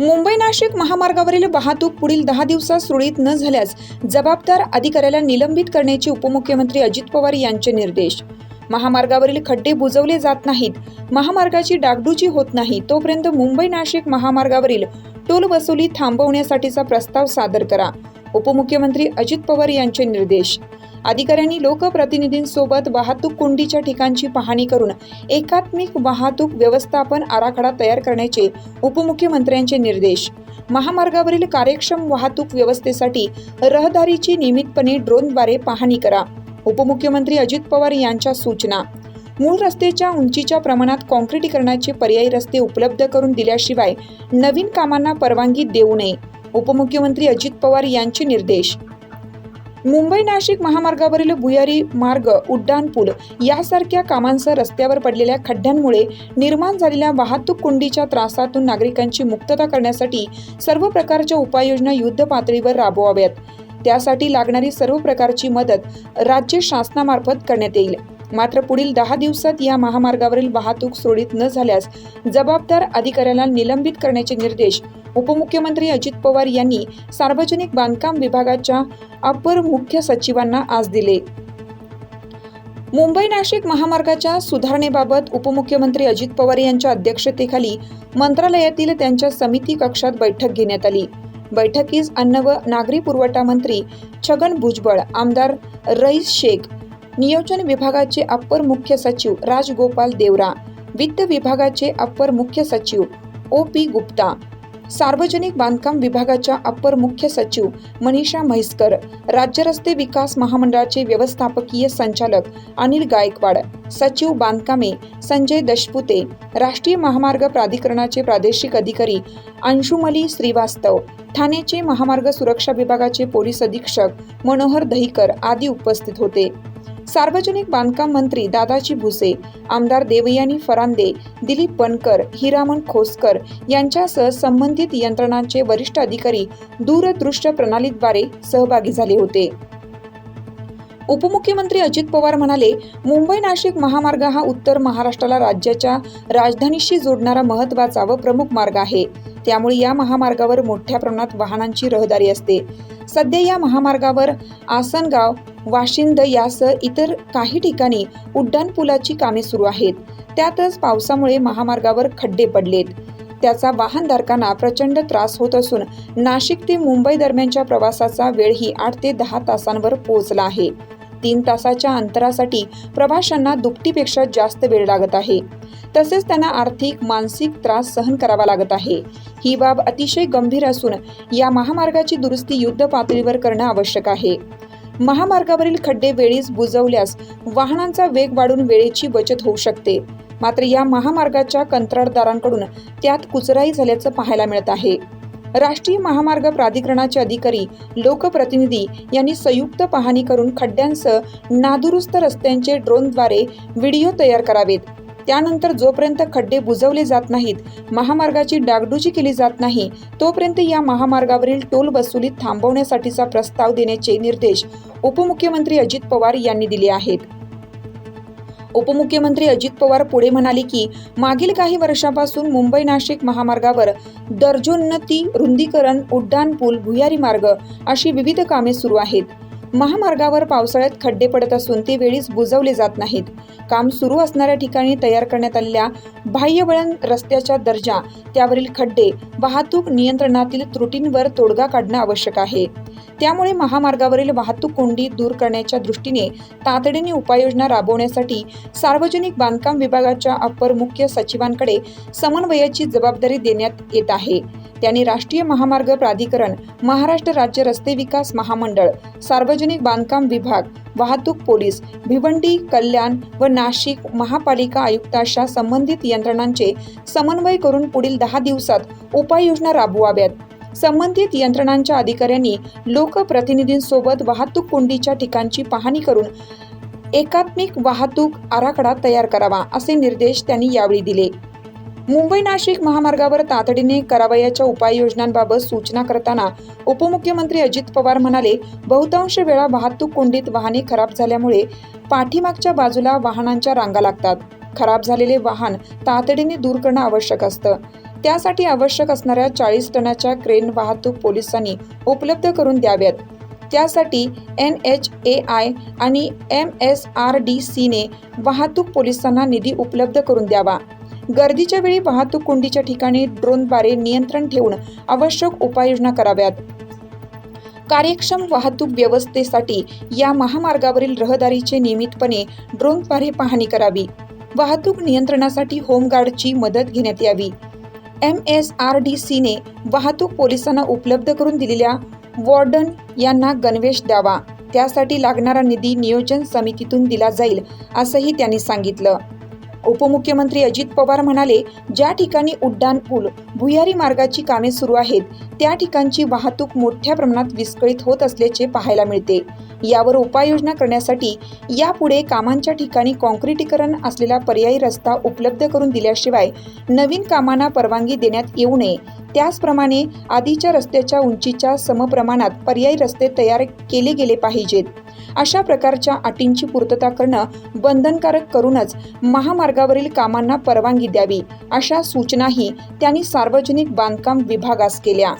मुंबई नाशिक महामार्गावरील वाहतूक पुढील दहा दिवसात सुरळीत न झाल्यास जबाबदार अधिकाऱ्याला निलंबित करण्याचे उपमुख्यमंत्री अजित पवार यांचे निर्देश. महामार्गावरील खड्डे बुजवले जात नाहीत. महामार्गाची डागडुजी होत नाही. तोपर्यंत मुंबई नाशिक महामार्गावरील टोल वसुली थांबवण्यासाठीचा प्रस्ताव सादर करा. उपमुख्यमंत्री अजित पवार यांचे निर्देश. अधिकाऱ्यांनी लोकप्रतिनिधींसोबत वाहतूक कोंडीच्या ठिकाणची पाहणी करून एकात्मिक वाहतूक व्यवस्थापन आराखडा तयार करण्याचे उपमुख्यमंत्र्यांचे निर्देश. महामार्गावरील कार्यक्षम वाहतूक व्यवस्थेसाठी रहदारीची नियमितपणे ड्रोनद्वारे पाहणी करा. उपमुख्यमंत्री अजित पवार यांच्या सूचना. मूळ रस्त्याच्या उंचीच्या प्रमाणात काँक्रीटीकरणाचे पर्यायी रस्ते उपलब्ध करून दिल्याशिवाय नवीन कामांना परवानगी देऊ नये. उपमुख्यमंत्री अजित पवार यांचे निर्देश. मुंबई नाशिक महामार्गावरील भुयारी मार्ग उड्डाण पूल यासारख्या कामांसह रस्त्यावर पडलेल्या खड्ड्यांमुळे निर्माण झालेल्या वाहतूक कोंडीच्या त्रासातून नागरिकांची मुक्तता करण्यासाठी सर्व प्रकारच्या उपाययोजना युद्ध पातळीवर राबवाव्यात. त्यासाठी लागणारी सर्व प्रकारची मदत राज्य शासनामार्फत करण्यात येईल. मात्र पुढील दहा दिवसात या महामार्गावरील वाहतूक सुरळीत न झाल्यास जबाबदार अधिकाऱ्याला निलंबित करण्याचे निर्देश उपमुख्यमंत्री अजित पवार यांनी सार्वजनिक बांधकाम विभागाच्या अपर मुख्य सचिवांना आज दिले. मुंबई नाशिक महामार्गाच्या सुधारणेबाबत उपमुख्यमंत्री अजित पवार यांच्या अध्यक्षतेखाली मंत्रालयातील त्यांच्या समिती कक्षात बैठक घेण्यात आली. बैठकीस अन्न व नागरी पुरवठा मंत्री छगन भुजबळ आमदार रईस शेख नियोजन विभागाचे अप्पर मुख्य सचिव राजगोपाल देवरा वित्त विभागाचे अप्पर मुख्य सचिव ओ पी गुप्ता सार्वजनिक बांधकाम विभागाच्या अप्पर मुख्य सचिव मनीषा म्हैसकर राज्य रस्ते विकास महामंडळाचे व्यवस्थापकीय संचालक अनिल गायकवाड सचिव बांधकामे संजय दशपुते राष्ट्रीय महामार्ग प्राधिकरणाचे प्रादेशिक अधिकारी अंशुमली श्रीवास्तव ठाण्याचे महामार्ग सुरक्षा विभागाचे पोलीस अधीक्षक मनोहर दहीकर आदी उपस्थित होते. सार्वजनिक बांधकाम मंत्री दादाजी भुसे आमदार देवयानी फरांदे दिलीप बनकर हिरामन खोसकर यांच्यासह संबंधित यंत्रणांचे वरिष्ठ अधिकारी दूरदृश्य प्रणालीद्वारे सहभागी झाले होते. उपमुख्यमंत्री अजित पवार म्हणाले मुंबई नाशिक महामार्ग हा उत्तर महाराष्ट्राला राज्याच्या राजधानीशी जोडणारा महत्त्वाचा व प्रमुख मार्ग आहे. त्यामुळे या महामार्गावर मोठ्या प्रमाणात वाहनांची रहदारी असते. सध्या या महामार्गावर आसनगाव वाशिंद यासह इतर काही ठिकाणी उड्डाणपुलाची कामे सुरू आहेत. त्यातच पावसामुळे महामार्गावर खड्डे पडलेत. त्याचा वाहनधारकांना प्रचंड त्रास होत असून नाशिक ते मुंबई दरम्यानच्या प्रवासाचा वेळही आठ ते दहा तासांवर पोहोचला आहे. तीन तासाच्या अंतरासाठी प्रवाशांना दुपटीपेक्षा जास्त वेळ लागत आहे. तसेच त्यांना आर्थिक मानसिक त्रास सहन करावा लागत आहे. ही बाब अतिशय गंभीर असून या महामार्गाची दुरुस्ती युद्ध पातळीवर करणं आवश्यक आहे. महामार्गावरील खड्डे वेळीच बुजवल्यास वाहनांचा वेग वाढून वेळेची बचत होऊ शकते. मात्र या महामार्गाच्या कंत्राटदारांकडून त्यात कुचराई झाल्याचं पाहायला मिळत आहे. राष्ट्रीय महामार्ग प्राधिकरणाचे अधिकारी लोकप्रतिनिधी यांनी संयुक्त पाहणी करून खड्ड्यांसह नादुरुस्त रस्त्यांचे ड्रोनद्वारे व्हिडिओ तयार करावेत. त्यानंतर जोपर्यंत खड्डे बुजवले जात नाहीत महामार्गाची डागडुजी केली जात नाही तोपर्यंत या महामार्गावरील टोल वसुली थांबवण्यासाठीचा प्रस्ताव देण्याचे निर्देश उपमुख्यमंत्री अजित पवार यांनी दिले आहेत. उपमुख्यमंत्री अजित पवार पुढे म्हणाले की मागील काही वर्षापासून मुंबई नाशिक महामार्गावर दर्जोन्नती रुंदीकरण उड्डाण पूल भुयारी मार्ग अशी विविध कामे सुरू आहेत. महामार्गावर पावसाळ्यात खड्डे पडत असून ते वेळीच बुजवले जात नाहीत. काम सुरू असणाऱ्या ठिकाणी तयार करण्यात आलेल्या बाह्यवळण रस्त्याचा दर्जा त्यावरील खड्डे वाहतूक नियंत्रणातील त्रुटींवर तोडगा काढणं आवश्यक आहे. त्यामुळे महामार्गावरील वाहतूक कोंडी दूर करण्याच्या दृष्टीने तातडीने उपाययोजना राबवण्यासाठी सार्वजनिक बांधकाम विभागाच्या अप्पर मुख्य सचिवांकडे समन्वयाची जबाबदारी देण्यात येत आहे. त्यांनी राष्ट्रीय महामार्ग प्राधिकरण महाराष्ट्र राज्य रस्ते विकास महामंडळ सार्वजनिक बांधकाम विभाग वाहतूक पोलीस भिवंडी कल्याण व नाशिक महापालिका आयुक्ताशा संबंधित यंत्रणांचे समन्वय करून पुढील दहा दिवसात उपाययोजना राबवाव्यात. संबंधित यंत्रणांच्या अधिकाऱ्यांनी लोकप्रतिनिधींसोबत वाहतूक कोंडीच्या ठिकाणची पाहणी करून एकात्मिक वाहतूक आराखडा तयार करावा असे निर्देश त्यांनी यावेळी दिले. मुंबई नाशिक महामार्गावर तातडीने करावयाच्या उपाययोजनांबाबत सूचना करताना उपमुख्यमंत्री अजित पवार म्हणाले बहुतांश वेळा वाहतूक कोंडीत वाहने खराब झाल्यामुळे पाठीमागच्या बाजूला वाहनांच्या रांगा लागतात. खराब झालेले वाहन तातडीने दूर करणं आवश्यक असतं. त्यासाठी आवश्यक असणाऱ्या चाळीस टनाच्या क्रेन वाहतूक पोलिसांनी उपलब्ध करून द्याव्यात. त्यासाठी एन एच ए आय आणि एम एस आर डी सीने वाहतूक पोलिसांना निधी उपलब्ध करून द्यावा. गर्दीच्या वेळी वाहतूक कोंडीच्या ठिकाणी ड्रोनद्वारे नियंत्रण ठेवून आवश्यक उपाययोजना कराव्यात. कार्यक्षम वाहतूक व्यवस्थेसाठी या महामार्गावरील रहदारीचे नियमितपणे ड्रोनद्वारे पाहणी करावी. वाहतूक नियंत्रणासाठी होमगार्डची मदत घेण्यात यावी. एम एस आर डी सीने वाहतूक पोलिसांना उपलब्ध करून दिलेल्या वॉर्डन यांना गणवेश द्यावा. त्यासाठी लागणारा निधी नियोजन समितीतून दिला जाईल असंही त्यांनी सांगितलं. उपमुख्यमंत्री अजित पवार म्हणाले ज्या ठिकाणी उड्डाण पूल भुयारी मार्गाची कामे सुरू आहेत त्या ठिकाणची वाहतूक मोठ्या प्रमाणात विस्कळीत होत असल्याचे पाहायला मिळते. यावर उपाययोजना करण्यासाठी यापुढे कामांच्या ठिकाणी काँक्रीटीकरण असलेला पर्यायी रस्ता उपलब्ध करून दिल्याशिवाय नवीन कामांना परवानगी देण्यात येऊ नये. त्याचप्रमाणे आधीच्या रस्त्याच्या उंचीच्या समप्रमाणात पर्यायी रस्ते तयार केले गेले पाहिजेत. अशा प्रकारच्या अटींची पूर्तता करणं बंधनकारक करूनच महामार्गावरील कामांना परवानगी द्यावी अशा सूचनाही त्यांनी सार्वजनिक बांधकाम विभागास केल्या.